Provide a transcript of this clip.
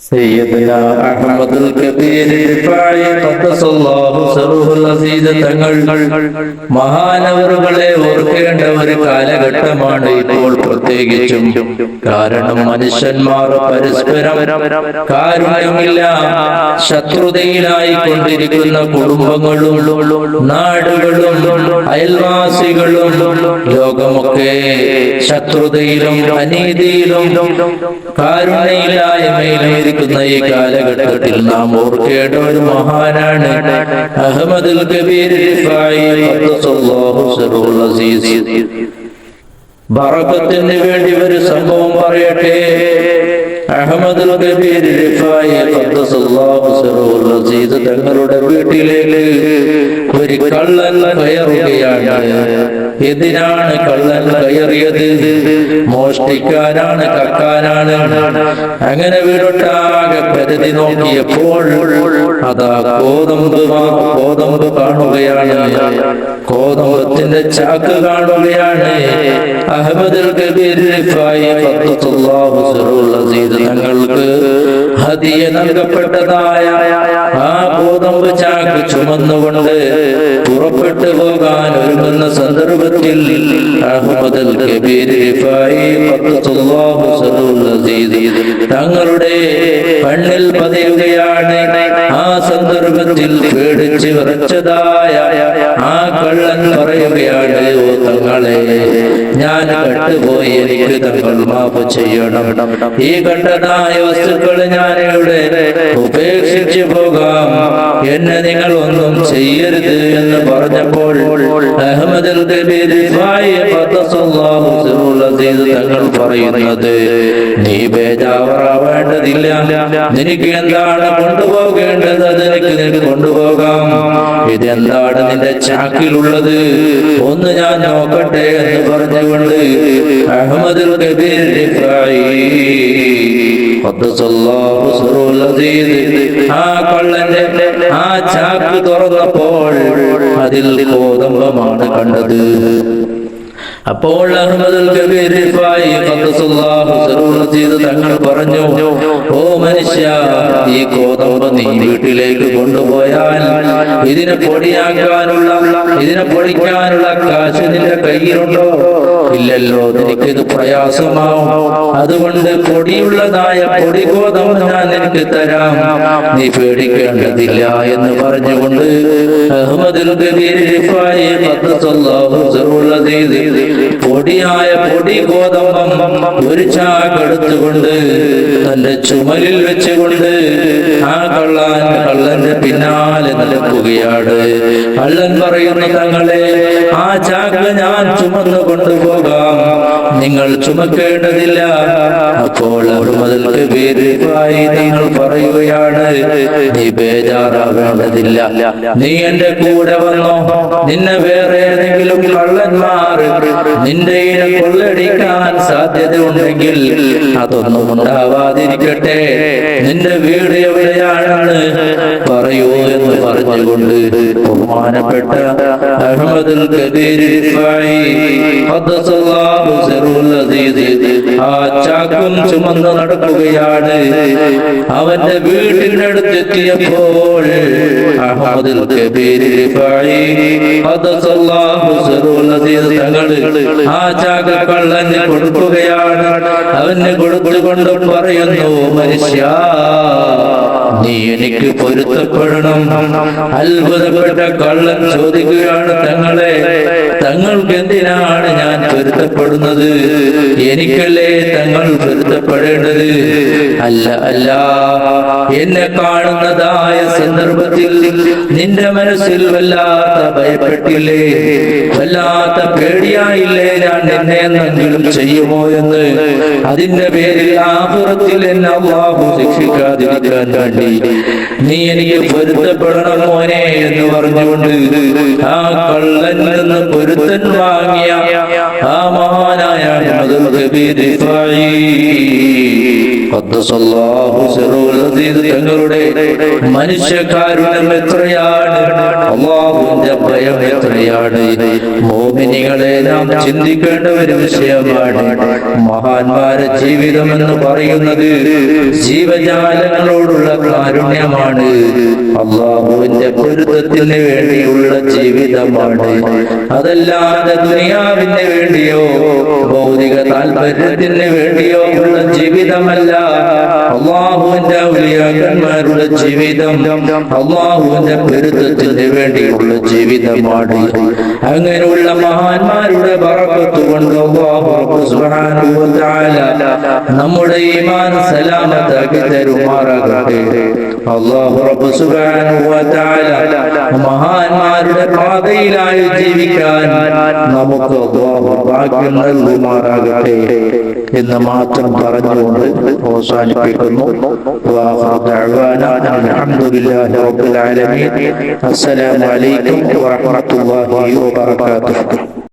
സയ്യിദ്നാ അഹ്മദുൽ കബീർ റിഫായി ഖദ്ദസല്ലാഹു സറൂഹുൽ അസീദ് തങ്ങൾ മഹാനവറുകളെ ഓർക്കേണ്ട ഒരു കാലഘട്ടമാണ് ഇപ്പോൾ പ്രത്യേകിച്ചും. കാരണം മനുഷ്യന്മാർ പരസ്പരം കാരുണ്യമില്ല ശത്രുതയിലായി കൊണ്ടിരിക്കുന്ന കുടുംബങ്ങളും നാടുകളും അയൽവാസികളും ലോകമൊക്കെ ശത്രുതയിലും അനീതിയിലും കാരുണ്യയിലായ്മയിലും ഇരിക്കുന്ന ഈ കാലഘട്ടത്തിൽ നാം ഓർക്കേണ്ട ഒരു മഹാനാണ് അഹമ്മദുൽ കബീർ വേണ്ടി ഒരു സംഭവം പറയട്ടെ. അഹമ്മദുൽ കബീർ തങ്ങളുടെ വീട്ടിലേക്ക് ഒരു കള്ളൻ കയറുകയാണ്. എന്തിനാണ് കള്ളൻ കയറിയത്? മോഷ്ടിക്കാനാണ് കക്കാനാണ്. അങ്ങനെ വീടൊട്ടാകെ പരിധി നോക്കിയപ്പോൾ അതാ ഗോതമ്പ് കോതമ്പ് കാണുകയാണ്. കോതമ്പത്തിന്റെ ചാക്ക് കാണുകയാണ്. അഹമ്മദുൽ കബീർ തങ്ങൾക്ക് ഹതിയ നൽകപ്പെട്ടതായ ആ കോതമ്പ് ചാക്ക് ചുമന്നുകൊണ്ട് പുറപ്പെട്ടു പോകാൻ ഒരുങ്ങുന്ന സന്ദർഭത്തിൽ അഹമ്മദുൽ കബീർ തങ്ങളുടെ കണ്ണിൽ പതിയുകയാണ്. ആ സന്ദർഭത്തിൽ പേടിച്ച് വിറച്ചതായ ആ കള്ളൻ പറയുകയാണ് ഓ തങ്ങളെ. ഞാൻ കണ്ടുപോയി എനിക്ക് തങ്ങൾ മാപ്പ് ചെയ്യണം. ഈ കണ്ടതായ വസ്തുക്കൾ ഞാൻ ഇവിടെ ഉപേക്ഷിച്ചു പോകാം? എന്നെ നിങ്ങൾ ഒന്നും ചെയ്യരുത് എന്ന് പറഞ്ഞപ്പോൾ അഹമ്മദ് തങ്ങൾ പറയുന്നത് നീ ബേജാവറാവേണ്ടതില്ല നിനക്ക് എന്താണ് കൊണ്ടുപോകേണ്ടത്? അത് നിനക്ക് നിനക്ക് കൊണ്ടുപോകാം. ഇതെന്താണ് നിന്റെ ചാക്കിലുള്ളത്? ഒന്ന് ഞാൻ നോക്കട്ടെ എന്ന് പറഞ്ഞുകൊണ്ട് അഹമ്മദ് ആ കള്ളന്റെ ആ ചാക്ക് തുറന്നപ്പോൾ അതിൽ ഗോതമ്പമാണ് കണ്ടത്. അപ്പോൾ തങ്ങൾ പറഞ്ഞു ഓ മനുഷ്യ ഈ കോതമ്പ് നീ വീട്ടിലേക്ക് കൊണ്ടുപോയാൽ ഇതിനെ പൊടിയാക്കാനുള്ള ഇതിനെ പൊടിക്കാനുള്ള കാശ് നിന്റെ കയ്യിലുണ്ടോ? ഇല്ലല്ലോ നിനക്ക് ഇത് പ്രയാസമാവും. അതുകൊണ്ട് പൊടിയുള്ളതായ പൊടി ഗോതമ്പ് ഞാൻ നിനക്ക് തരാം. നീ പേടിക്കേണ്ടതില്ല എന്ന് പറഞ്ഞുകൊണ്ട് പൊടിയായ പൊടി ഗോതമ്പം ഒരു ചാക്കെടുത്തുകൊണ്ട് തന്റെ ചുമലിൽ വെച്ചുകൊണ്ട് ആ കള്ളാൻ കള്ളന്റെ പിന്നാലെ നടക്കുകയാണ്. കള്ളൻ പറയുന്ന തങ്ങളെ ആ ചാക്ക് ഞാൻ ചുമന്നു കൊണ്ടുപോകാം നിങ്ങൾ ചുമക്കേണ്ടതില്ല. അപ്പോൾ മുതൽ പേര് നിങ്ങൾ പറയുകയാണ് നീ ബേജാറാവേണ്ടതില്ല നീ എന്റെ കൂടെ വന്നോ. നിന്നെ വേറെ ഏതെങ്കിലും കള്ളന്മാർ നിന്റെ ഇനം കൊള്ളടിക്കാൻ സാധ്യത ഉണ്ടെങ്കിൽ അതൊന്നും ഉണ്ടാവാതിരിക്കട്ടെ. നിന്റെ വീട് എവിടെയാണെന്ന് പറയൂ എന്ന് പറഞ്ഞുകൊണ്ട് ബഹുമാനപ്പെട്ട അഹമ്മദുൽ കബീർ ആ ചാക്കും ചുമന്ന് നടക്കുകയാണ്. അവന്റെ വീടിന്റെ അടുത്തെത്തിയപ്പോൾ അഹമ്മദുൽ കബീർ തങ്ങൾ ആ ചാക കള്ളന് കൊടുക്കുകയാണ്. അവന് കൊടുത്തുകൊണ്ട് പറയുന്നു മനുഷ്യ നീ എനിക്ക് പൊരുത്തപ്പെടണം. അത്ഭുതപ്പെട്ട കള്ളൻ ചോദിക്കുകയാണ് തങ്ങളെ തങ്ങൾക്ക് എന്തിനാണ് ഞാൻ പൊരുത്തപ്പെടുന്നത്? എനിക്കല്ലേ തങ്ങൾ പൊരുത്തപ്പെടേണ്ടത്? അല്ല അല്ല. എന്നെ കാണുന്നതായ സന്ദർഭത്തിൽ നിന്റെ മനസ്സിൽ വല്ലാത്ത ഭയപ്പെട്ടില്ലേ? വല്ലാത്ത പേടിയായില്ലേ ഞാൻ എന്നെ എന്തെങ്കിലും ചെയ്യുമോ എന്ന്? അതിന്റെ പേരിൽ ആപുറത്തിൽ എന്നെ അള്ളാഹു ശിക്ഷിക്കാതിരിക്കാൻ വേണ്ടി. നീ എനിക്ക് പൊരുത്തപ്പെടണം മോനെ എന്ന് പറഞ്ഞുകൊണ്ട് ആ കള്ളൻ നിന്ന് പൊരുത്തൻ വാങ്ങിയ ആ മഹാനായ അഹ്മദുൽ തങ്ങളുടെ മനുഷ്യകാരുണ്യം എത്രയാണ്? അള്ളാഹുവിന്റെ ഭയം എത്രയാണ്? മോമിനികളെ നാം ചിന്തിക്കേണ്ട ഒരു വിഷയമാണ്. മഹാന്മാരെ ജീവിതം എന്ന് പറയുന്നത് ജീവജാലങ്ങളോടുള്ള കാരുണ്യമാണ്. അള്ളാഹുവിന്റെ പൊരുത്തത്തിന് വേണ്ടിയുള്ള ജീവിതമാണ്. അതല്ലാതെ ദുനിയാവിന് വേണ്ടിയോ ഭൗതിക താല്പര്യത്തിന് വേണ്ടിയോ ഉള്ള ജീവിതമല്ല. അള്ളാഹുവിന്റെ ഔലിയാക്കന്മാരുടെ ജീവിതം അള്ളാഹുവിന്റെ പൊരുത്തത്തിന് വേണ്ടിയുള്ള ജീവിതമാണ്. അങ്ങനെയുള്ള മഹാന്മാരുടെ കൊണ്ട് നമ്മുടെ ഈമാൻ സലാമത്താക്കി തരുമാറാകട്ടെ. അല്ലാഹു റബ്ബ് സുബ്ഹാനഹു വ മഹാന്മാരുടെ പാതയിലായി ജീവിക്കാൻ നമുക്ക് അല്ലാഹു ഭാഗ്യം നൽകുമാറാകട്ടെ എന്ന് മാത്രം പറഞ്ഞുകൊണ്ട് അവസാനിപ്പിക്കുന്നു വാഹു ദഅവാന അൽഹംദുലില്ലാഹി